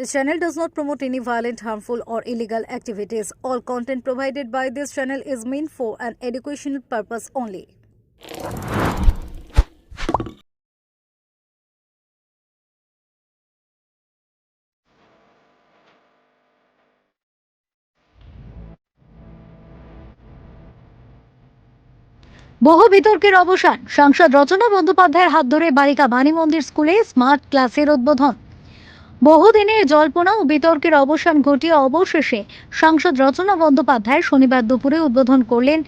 This channel does not promote any violent, harmful, or illegal activities. All content provided by this channel is meant for an educational purpose only. বহু বিতর্কের অবসান সাংসদ রচনা বন্দ্যোপাধ্যায়ের হাত ধরে বালিকা বাণী মন্দির স্কুলে স্মার্ট ক্লাসের উদ্বোধন বহুদিনের জল্পনা ও বিতর্কের অবসান ঘটিয়ে অবশেষে সাংসদ রচনা বন্দ্যোপাধ্যায় শনিবার দুপুরে উদ্বোধন করলেন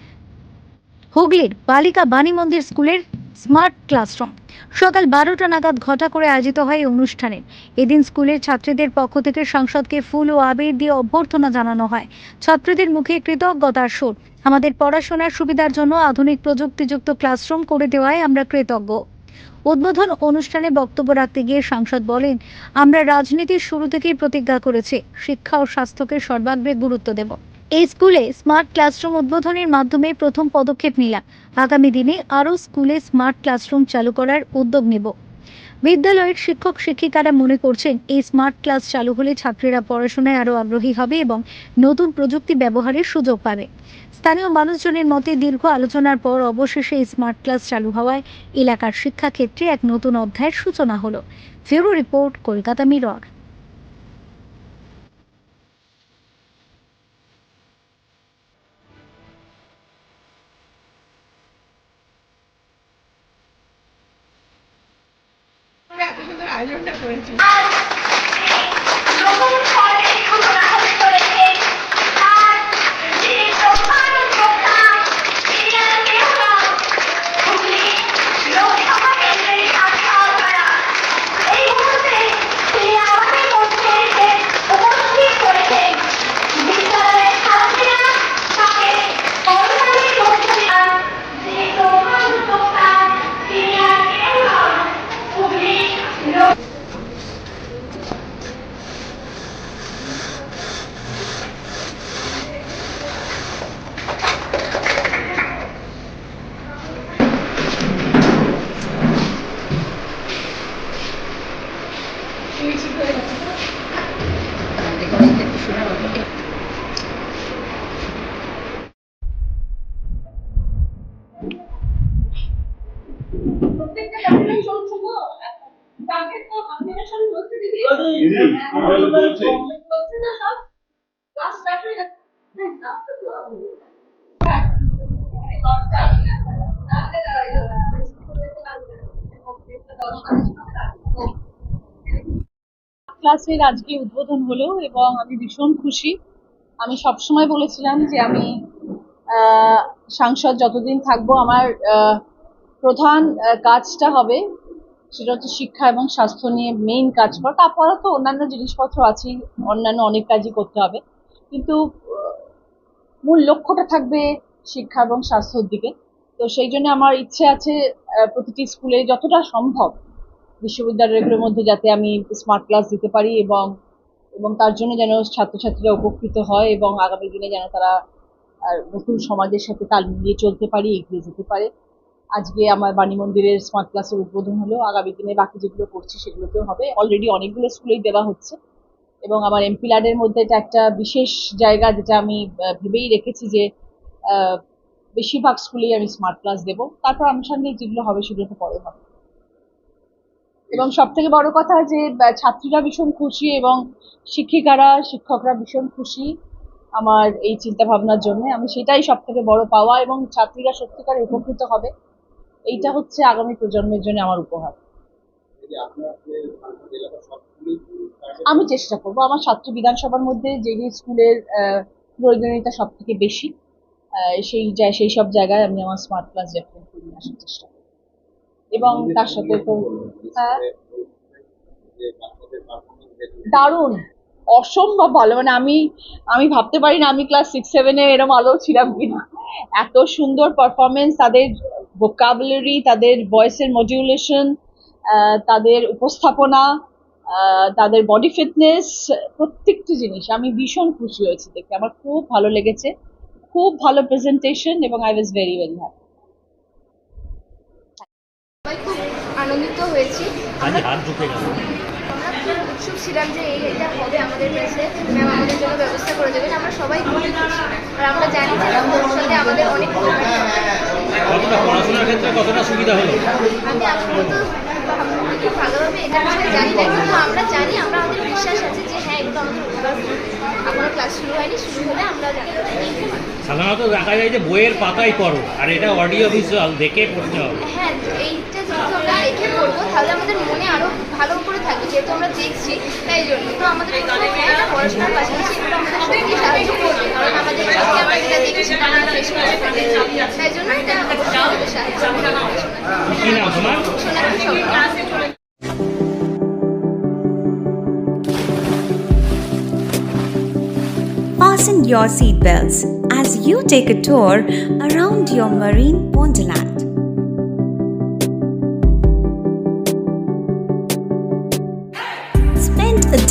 হুগলির বালিকা বাণী মন্দির স্কুলের স্মার্ট ক্লাসরুম। সকাল বারোটা নাগাদ ঘটা করে আয়োজিত হয় এই অনুষ্ঠানে। এদিন স্কুলের ছাত্রীদের পক্ষ থেকে সাংসদকে ফুল ও আবির দিয়ে অভ্যর্থনা জানানো হয়। ছাত্রীদের মুখে কৃতজ্ঞতার সুর। আমাদের পড়াশোনার সুবিধার জন্য আধুনিক প্রযুক্তিযুক্ত ক্লাসরুম করে দেওয়ায় আমরা কৃতজ্ঞ। উদ্বোধন অনুষ্ঠানে বক্তব্য রাখতে গিয়ে সাংসদ বলেন, আমরা রাজনীতির শুরু থেকেই প্রতিজ্ঞা করেছি, শিক্ষা ও স্বাস্থ্যকে সর্বাগ্রে গুরুত্ব দেব। এই স্কুলে স্মার্ট ক্লাসরুম উদ্বোধনের মাধ্যমে প্রথম পদক্ষেপ নিলাম। আগামী দিনে আরও স্কুলে স্মার্ট ক্লাসরুম চালু করার উদ্যোগ নেব। বিদ্যালয়ের শিক্ষক শিক্ষিকারা মনে করছেন, এই স্মার্ট ক্লাস চালু হলে ছাত্রীরা পড়াশোনায় আরও আগ্রহী হবে এবং নতুন প্রযুক্তি ব্যবহারের সুযোগ পাবে। স্থানীয় মানুষজনের মতে, দীর্ঘ আলোচনার পর অবশেষে এই স্মার্ট ক্লাস চালু হওয়ায় এলাকার শিক্ষাক্ষেত্রে এক নতুন অধ্যায়ের সূচনা হলো। ফেরো রিপোর্ট, কলকাতা মিরর। আয়োজনটা করেছি নতুন ফলের সূচনা হতে চলেছে আর যিনি প্রধান উদ্যোক্তা তিনি হলেন হুগলি লোকসভা কেন্দ্রের সাংসদ দ্বারা এই মুহূর্তে তিনি আমাদের মধ্যে এসে উপস্থিত করেছেন বিদ্যালয়ের ছাত্রীরা তাকে সরকারি যোগ্যতা যিনি প্রধান উদ্যোক্তা তিনি আর কেউ নন হুগলি লোক প্রত্যেকটা ক্যামেরা চলছে তো কালকে তো আপনারা সব বলতে দিদি দিদি, আমরা তো বলছি। বলছে না সব ক্লাস স্টার্ট হয়ে যাচ্ছে হ্যাঁ, class তো শুরু হবে। ক্লাসের আজকে উদ্বোধন হলো এবং আমি ভীষণ খুশি। আমি সবসময় বলেছিলাম যে আমি আহ, সাংসদ যতদিন থাকব আমার আহ, প্রধান আহ, কাজটা হবে। সেটা হচ্ছে শিক্ষা এবং স্বাস্থ্য নিয়ে মেইন কাজ করা। তারপরে তো অন্যান্য জিনিসপত্র আছেই, অন্যান্য অনেক কাজই করতে হবে। কিন্তু মূল লক্ষ্যটা থাকবে শিক্ষা এবং স্বাস্থ্যর দিকে। তো সেই জন্য আমার ইচ্ছে আছে প্রতিটি স্কুলে যতটা সম্ভব বিশ্ববিদ্যালয়গুলোর মধ্যে যাতে আমি স্মার্ট ক্লাস দিতে পারি এবং এবং তার জন্য যেন ছাত্রছাত্রীরা উপকৃত হয় এবং আগামী দিনে যেন তারা নতুন সমাজের সাথে তাল মিলিয়ে চলতে পারি, এগিয়ে যেতে পারে। আজকে আমার বাণী মন্দিরের স্মার্ট ক্লাসের উদ্বোধন হলো। আগামী দিনে বাকি যেগুলো করছি সেগুলোতেও হবে। অলরেডি অনেকগুলো স্কুলেই দেওয়া হচ্ছে। এবং আমার এমপি ল্যাডের মধ্যে এটা একটা বিশেষ জায়গা যেটা আমি ভেবেই রেখেছি যে বেশিরভাগ স্কুলেই আমি স্মার্ট ক্লাস দেবো। তারপর আনুষঙ্গিক যেগুলো হবে সেগুলো তো পরে হবে। এবং সব থেকে বড় কথা যে ছাত্রীরা ভীষণ খুশি এবং শিক্ষিকারা, শিক্ষকরা ভীষণ খুশি আমার এই চিন্তা ভাবনার জন্য। আমি সেটাই সব থেকে বড় পাওয়া এবং ছাত্রীরা সত্যিকারে উপকৃত হবে। এইটা হচ্ছে আগামী প্রজন্মের জন্য আমার উপহার। আমি চেষ্টা করব। আমার ছাত্রী বিধানসভার মধ্যে যেগুলি স্কুলের প্রয়োজনীয়তা সব থেকে বেশি সেই সেই সব জায়গায় আমি আমার স্মার্ট ক্লাস ডেফিনেটলি নিয়ে আসার চেষ্টা করব। এবং তার সাথে তো হ্যাঁ? দারুণ! অসম্ভব ভালো। মানে আমি আমি ভাবতে পারি না আমি ক্লাস সিক্স সেভেনে এরম আলো ছিলাম কিনা। এত সুন্দর পারফরমেন্স তাদের ভোকাবুলারি তাদের ভয়েসের মডিউলেশন তাদের উপস্থাপনা আহ, তাদের বডি ফিটনেস প্রত্যেকটি জিনিস। আমি ভীষণ খুশি হয়েছি দেখে। আমার খুব ভালো লেগেছে। খুব ভালো প্রেজেন্টেশন এবং I was very very happy সবাই খুব আনন্দিত হয়েছি। উৎসুক ছিলাম যে এই এটা হবে আমাদের ব্যাচে ম্যাম আমাদের জন্য ব্যবস্থা করে দেবেন। আমরা সবাই খুবই খুশি। আর আমরা জানি যে আমাদের অনেক কতটা পড়াশোনার ক্ষেত্রে কতটা সুবিধা হলো? আমি আপাতত খুব ভালোভাবে এটা বিষয়ে জানি না কিন্তু আমরা জানি আমরা আমাদের বিশ্বাস আছে যে হ্যাঁ এগুলো আমাদের উপকার এখনও ক্লাস শুরু হয়নি শুরু হলে আমরা সাধারণত দেখা যায় যে বইয়ের পাতাই পড়ো আর এটা অডিও ভিজুয়াল দেখে পড়তে হবে। হ্যাঁ এইটা যেহেতু আমরা দেখে পড়ব তাহলে আমাদের মনে আরও ভালো করে থাকবে যেহেতু আমরা দেখছি তাই জন্য। তো আমাদের পড়াশোনার পাশাপাশি এগুলো আমাদের সত্যি সাহায্য করবে। কারণ আমাদের চোখে আমরা যেটা দেখছি আমরা ফেস করে থাকি। তাই জন্য এটা অবশ্যই আমাদের সাহায্য করবে পড়াশোনায়। কি নাম তোমার সোনাক্ষী স্বপ্ন। Fasten your seatbelts as you take a tour around your marine wonderland.